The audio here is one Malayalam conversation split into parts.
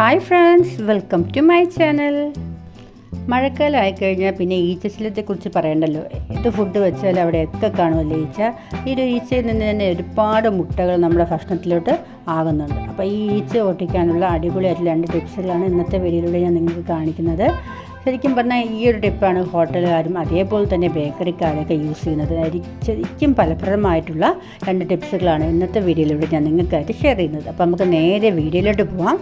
Hi friends welcome to my channel മഴക്കാലമായി കഴിഞ്ഞാൽ പിന്നെ ഈച്ചശല്യത്തെക്കുറിച്ച് പറയണ്ടല്ലോ. എന്ത് ഫുഡ് വെച്ചാൽ അവിടെയൊക്കെ കാണുമല്ലോ ഈച്ച. ഈ ഒരു ഈച്ചയിൽ നിന്ന് തന്നെ ഒരുപാട് മുട്ടകൾ നമ്മുടെ ഭക്ഷണത്തിലോട്ട് ആകുന്നുണ്ട്. അപ്പോൾ ഈ ഈച്ച ഓട്ടിക്കാനുള്ള അടിപൊളിയായിട്ടുള്ള രണ്ട് ടിപ്സുകളാണ് ഇന്നത്തെ വീഡിയോയിലൂടെ ഞാൻ നിങ്ങൾക്ക് കാണിക്കുന്നത്. ശരിക്കും പറഞ്ഞാൽ ഈ ഒരു ടിപ്പാണ് ഹോട്ടലുകാരും അതേപോലെ തന്നെ ബേക്കറിക്കാരൊക്കെ യൂസ് ചെയ്യുന്നത്. ശരിക്കും ഫലപ്രദമായിട്ടുള്ള രണ്ട് ടിപ്സുകളാണ് ഇന്നത്തെ വീഡിയോയിലൂടെ ഞാൻ നിങ്ങൾക്കായിട്ട് ഷെയർ ചെയ്യുന്നത്. അപ്പോൾ നമുക്ക് നേരെ വീഡിയോയിലോട്ട് പോവാം.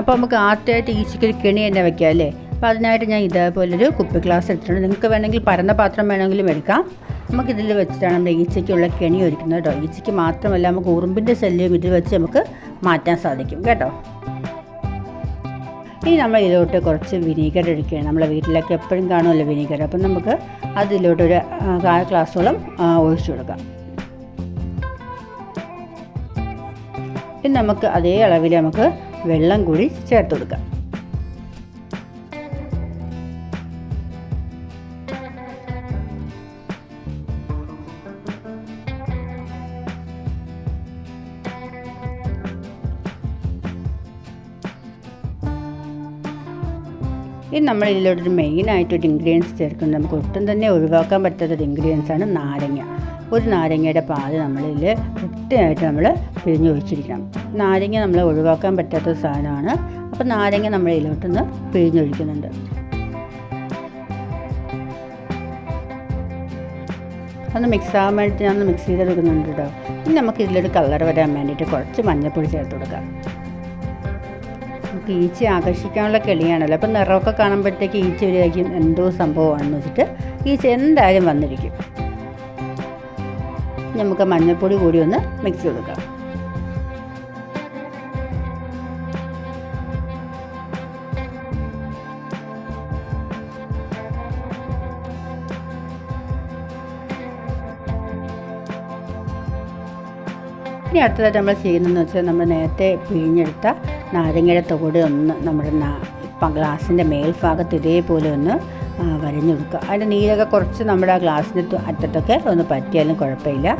അപ്പോൾ നമുക്ക് ആദ്യമായിട്ട് ഈച്ചയ്ക്ക് കെണി തന്നെ വെക്കാം അല്ലേ? അപ്പോൾ അതിനായിട്ട് ഞാൻ ഇതേപോലൊരു കുപ്പി ഗ്ലാസ് എടുത്തിട്ടുണ്ട്. നിങ്ങൾക്ക് വേണമെങ്കിൽ പരന്ന പാത്രം വേണമെങ്കിലും എടുക്കാം. നമുക്ക് നമുക്കിതിൽ വെച്ചിട്ടാണ് നമ്മുടെ ഈച്ചയ്ക്കുള്ള കെണി ഒരുക്കുന്നത് കേട്ടോ. ഈച്ചയ്ക്ക് മാത്രമല്ല നമുക്ക് ഉറുമ്പിന്റെ ശല്യം ഇതിൽ വെച്ച് നമുക്ക് മാറ്റാൻ സാധിക്കും കേട്ടോ. ഇനി നമ്മൾ ഇതിലോട്ട് കുറച്ച് വിനീഗർ ഒഴിക്കുകയാണ് നമ്മളെ വീട്ടിലൊക്കെ എപ്പോഴും കാണുമല്ലോ വിനീഗർ. അപ്പം നമുക്ക് അതിലോട്ടൊരു കാൽ ഗ്ലാസ്സോളം ഒഴിച്ചു കൊടുക്കാം. ഇനി നമുക്ക് അതേ അളവിൽ നമുക്ക് വെള്ളം കൂടി ചേർത്ത് കൊടുക്കാം ഇനി നമ്മൾ ഇതിലോട്ടൊരു മെയിനായിട്ടൊരു ഇൻഗ്രീഡിയൻസ് ചേർക്കുന്നത് നമുക്ക് ഒട്ടും തന്നെ ഒഴിവാക്കാൻ പറ്റാത്തൊരു ഇൻഗ്രീഡിയൻസ് ആണ് നാരങ്ങ. ഒരു നാരങ്ങയുടെ പാൽ നമ്മളിൽ വൃത്തിയായിട്ട് നമ്മൾ പിഴിഞ്ഞ് ഒഴിച്ചിരിക്കണം. നാരങ്ങ നമ്മൾ ഒഴിവാക്കാൻ പറ്റാത്ത സാധനമാണ്. അപ്പോൾ നാരങ്ങ നമ്മൾ ഇതിലോട്ടൊന്ന് പിഴിഞ്ഞൊഴിക്കുന്നുണ്ട്. ഒന്ന് മിക്സ് ആകാൻ വേണ്ടിയിട്ട് ഞാൻ ഒന്ന് മിക്സ് ചെയ്തെടുക്കുന്നുണ്ട് കേട്ടോ ഇനി നമുക്ക് ഇതിലൊരു കളർ വരാൻ വേണ്ടിയിട്ട് കുറച്ച് മഞ്ഞൾപ്പൊടി ചേർത്ത് കൊടുക്കാം. നമുക്ക് ഈച്ച ആകർഷിക്കാനുള്ള കിളിയാണല്ലോ. അപ്പം നിറമൊക്കെ കാണുമ്പോഴത്തേക്ക് ഈച്ച വിചാരിക്കും എന്തോ സംഭവമാണെന്ന് വെച്ചിട്ട് ഈച്ച എന്തായാലും വന്നിരിക്കും. നമുക്ക് മഞ്ഞൾപ്പൊടി കൂടി ഒന്ന് മിക്സ് കൊടുക്കാം. ഇനി അടുത്തതായിട്ട് നമ്മൾ ചെയ്യുന്നതെന്ന് വെച്ചാൽ നമ്മൾ നേരത്തെ പിഴിഞ്ഞെടുത്ത നാരങ്ങയുടെ തോട് ഒന്ന് നമ്മുടെ ഗ്ലാസിന്റെ മേൽഭാഗത്ത് ഇതേപോലെ ഒന്ന് വരഞ്ഞെടുക്കുക അതിന്റെ നീരൊക്കെ കുറച്ച് നമ്മുടെ ആ ഗ്ലാസിന്റെ തു- അറ്റത്തൊക്കെ ഒന്ന് പറ്റിയാലും കുഴപ്പമില്ല.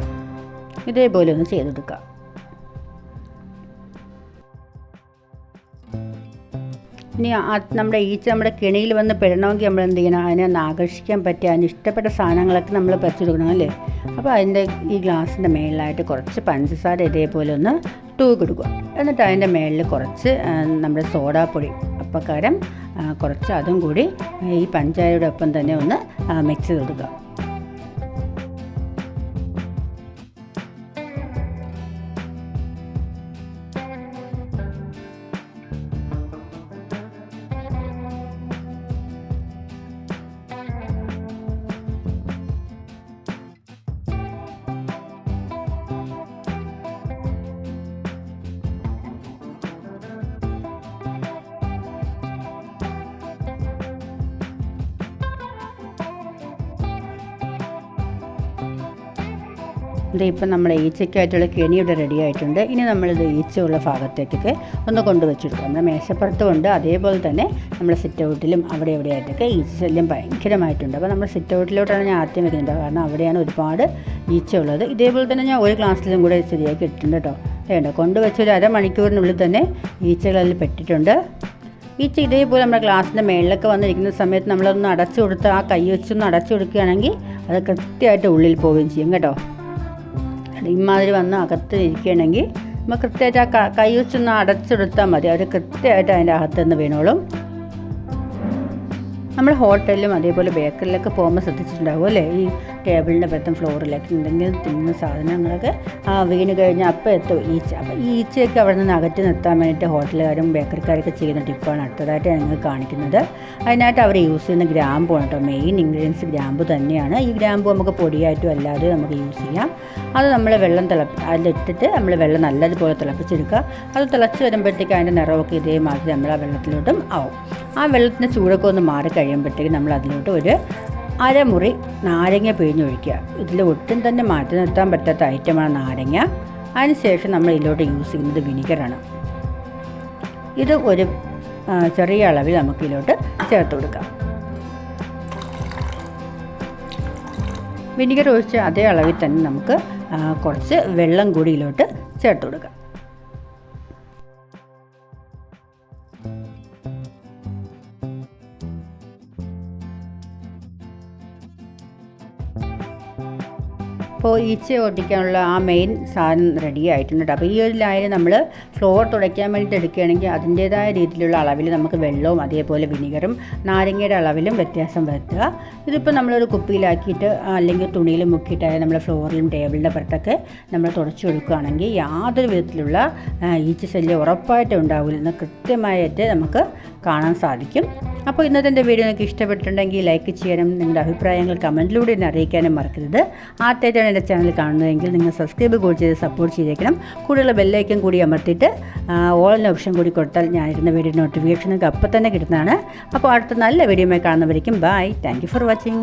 ഇതേപോലെ ഒന്ന് ചെയ്തെടുക്കുക. ഇനി നമ്മുടെ ഈച്ച നമ്മുടെ കിണിയിൽ വന്ന് പെടണമെങ്കിൽ നമ്മൾ എന്ത് ചെയ്യണം? അതിനെ ഒന്ന് ആകർഷിക്കാൻ പറ്റിയ അതിന് ഇഷ്ടപ്പെട്ട സാധനങ്ങളൊക്കെ നമ്മൾ പറിച്ചെടുക്കണം അല്ലേ? അപ്പോൾ അതിന്റെ ഈ ഗ്ലാസിന്റെ മേളിലായിട്ട് കുറച്ച് പഞ്ചസാര ഇതേപോലെ ഒന്ന് തൂക്കി കൊടുക്കുക എന്നിട്ട് അതിന്റെ മേളിൽ കുറച്ച് നമ്മുടെ സോഡാപ്പൊടി അപ്പക്കാരം കുറച്ച് അതും കൂടി ഈ പഞ്ചായയുടെ ഒപ്പം തന്നെ ഒന്ന് മിക്സ് ചെയ്ത് കൊടുക്കുക. ഇത് ഇപ്പം നമ്മൾ ഈച്ചയ്ക്കായിട്ടുള്ള കെണി ഇവിടെ റെഡി ആയിട്ടുണ്ട്. ഇനി നമ്മളിത് ഈച്ചയുള്ള ഭാഗത്തേക്കൊക്കെ ഒന്ന് കൊണ്ടുവച്ചെടുക്കാം നമ്മുടെ മേശപ്പുറത്തും ഉണ്ട്. അതേപോലെ തന്നെ നമ്മുടെ സിറ്റ് ഔട്ടിലും അവിടെ എവിടെയായിട്ടൊക്കെ ഈച്ച ശല്യം ഭയങ്കരമായിട്ടുണ്ട്. അപ്പോൾ നമ്മൾ സിറ്റ് ഔട്ടിലോട്ടാണ് ഞാൻ ആദ്യം വെക്കുന്നത്. കാരണം അവിടെയാണ് ഒരുപാട് ഈച്ച ഉള്ളത് ഇതേപോലെ തന്നെ ഞാൻ ഒരു ഗ്ലാസ്സിലും കൂടെ ശരിയാക്കി ഇട്ടിട്ടുണ്ട് കേട്ടോ. വേണ്ട കൊണ്ടുവച്ച ഒരു അരമണിക്കൂറിനുള്ളിൽ തന്നെ ഈച്ചകളിൽ പെട്ടിട്ടുണ്ട്. ഈച്ച ഇതേപോലെ നമ്മുടെ ഗ്ലാസിന്റെ മേളിലൊക്കെ വന്നിരിക്കുന്ന സമയത്ത് നമ്മളൊന്ന് അടച്ചു കൊടുത്ത് ആ കൈ വെച്ചൊന്ന് അടച്ചു കൊടുക്കുകയാണെങ്കിൽ അത് കൃത്യമായിട്ട് ഉള്ളിൽ പോവുകയും ചെയ്യും കേട്ടോ. ഇമാതിരി വന്ന് അകത്ത് ഇരിക്കുകയാണെങ്കിൽ നമ്മൾ കൃത്യമായിട്ട് ആ ക- വെച്ചൊന്ന് അടച്ചെടുത്താൽ മതി. അവർ കൃത്യമായിട്ട് അതിന്റെ അകത്തുനിന്ന് വീണോളും. നമ്മൾ ഹോട്ടലിലും അതേപോലെ ബേക്കറിലൊക്കെ പോകുമ്പോൾ ശ്രദ്ധിച്ചിട്ടുണ്ടാവും അല്ലേ? ഈ ടേബിളിന്റെ പുറത്തും ഫ്ലോറിലൊക്കെ എന്തെങ്കിലും തിന്നുന്ന സാധനങ്ങളൊക്കെ വീണ് കഴിഞ്ഞാൽ അപ്പം എത്തും. ഈച്ച. അപ്പം ഈച്ചയൊക്കെ അവിടെ നിന്ന് അകറ്റി നിർത്താൻ വേണ്ടിയിട്ട് ഹോട്ടലുകാരും ബേക്കറിക്കാരൊക്കെ ചെയ്യുന്ന ടിപ്പാണ് അടുത്തതായിട്ട് ഞങ്ങൾ കാണിക്കുന്നത്. അതിനായിട്ട് അവർ യൂസ് ചെയ്യുന്ന ഗ്രാമ്പാണ് കേട്ടോ. മെയിൻ ഇൻഗ്രീഡിയൻസ് ഗ്രാമ്പു തന്നെയാണ്. ഈ ഗ്രാമ്പു നമുക്ക് പൊടിയായിട്ടും അല്ലാതെ നമുക്ക് യൂസ് ചെയ്യാം. അത് നമ്മൾ വെള്ളം തിളപ്പി അതിലിട്ടിട്ട് നമ്മൾ വെള്ളം നല്ലതുപോലെ തിളപ്പിച്ചെടുക്കുക. അത് തിളച്ച് വരുമ്പോഴത്തേക്ക് അതിന്റെ നിറമൊക്കെ ഇതേമാതിരി നമ്മൾ ആ വെള്ളത്തിലോട്ടും ആവും. ആ വെള്ളത്തിന്റെ ചൂടൊക്കെ ഒന്ന് മാറി കഴിയുമ്പോഴത്തേക്ക് നമ്മൾ അതിലോട്ട് ഒരു അരമുറി നാരങ്ങ പിഴിഞ്ഞൊഴിക്കുക. ഇതിൽ ഒട്ടും തന്നെ മാറ്റി നിർത്താൻ പറ്റാത്ത ഐറ്റമാണ് നാരങ്ങ. അതിനുശേഷം നമ്മൾ ഇതിലോട്ട് യൂസ് ചെയ്യുന്നത് വിനിഗറാണ്. ഇത് ഒരു ചെറിയ അളവിൽ നമുക്ക് ഇതിലോട്ട് ചേർത്ത് കൊടുക്കാം. വിനിഗർ ഒഴിച്ച് അതേ അളവിൽ തന്നെ നമുക്ക് കുറച്ച് വെള്ളം കൂടി ഇതിലോട്ട് ചേർത്ത് കൊടുക്കാം. അപ്പോൾ ഈച്ച ഒട്ടിക്കാനുള്ള ആ മെയിൻ സാധനം റെഡി ആയിട്ടുണ്ട് അപ്പോൾ ഈ ഒരു ലായനി നമ്മൾ ഫ്ലോർ തുടയ്ക്കാൻ വേണ്ടിയിട്ട് എടുക്കുകയാണെങ്കിൽ അതിന്റേതായ രീതിയിലുള്ള അളവിൽ നമുക്ക് വെള്ളവും അതേപോലെ വിനീഗറും നാരങ്ങയുടെ അളവിലും വ്യത്യാസം വരുത്തുക. ഇതിപ്പോൾ നമ്മളൊരു കുപ്പിയിലാക്കിയിട്ട് അല്ലെങ്കിൽ തുണിയിൽ മുക്കിയിട്ടായാലും നമ്മൾ ഫ്ലോറിലും ടേബിളിന്റെ പുറത്തൊക്കെ നമ്മൾ തുടച്ചു കൊടുക്കുകയാണെങ്കിൽ യാതൊരു വിധത്തിലുള്ള ഈച്ച ശല്യം ഉറപ്പായിട്ടും ഉണ്ടാവില്ലെന്ന് കൃത്യമായിട്ട് നമുക്ക് കാണാൻ സാധിക്കും. അപ്പോൾ ഇന്നത്തെ എന്റെ വീഡിയോ നിങ്ങൾക്ക് ഇഷ്ടപ്പെട്ടിട്ടുണ്ടെങ്കിൽ ലൈക്ക് ചെയ്യാനും നിങ്ങളുടെ അഭിപ്രായങ്ങൾ കമന്റിലൂടെ എന്നെ അറിയിക്കാനും മറക്കരുത്. ആദ്യമായിട്ടാണ് എന്റെ ചാനൽ കാണുന്നതെങ്കിൽ നിങ്ങൾ സബ്സ്ക്രൈബ് കൂടി ചെയ്ത് സപ്പോർട്ട് ചെയ്തേക്കണം. കൂടെയുള്ള ബെല്ലൈക്കൻ കൂടി അമർത്തിയിട്ട് ഓൾ ഓപ്ഷൻ കൂടി കൊടുത്താൽ ഞാനിരുന്ന വീഡിയോ നോട്ടിഫിക്കേഷൻ നിങ്ങൾക്ക് അപ്പം തന്നെ കിട്ടുന്നതാണ്. അപ്പോൾ അടുത്ത നല്ല വീഡിയോ കാണുന്നവരേക്കും ബൈ താങ്ക് ഫോർ വാച്ചിങ്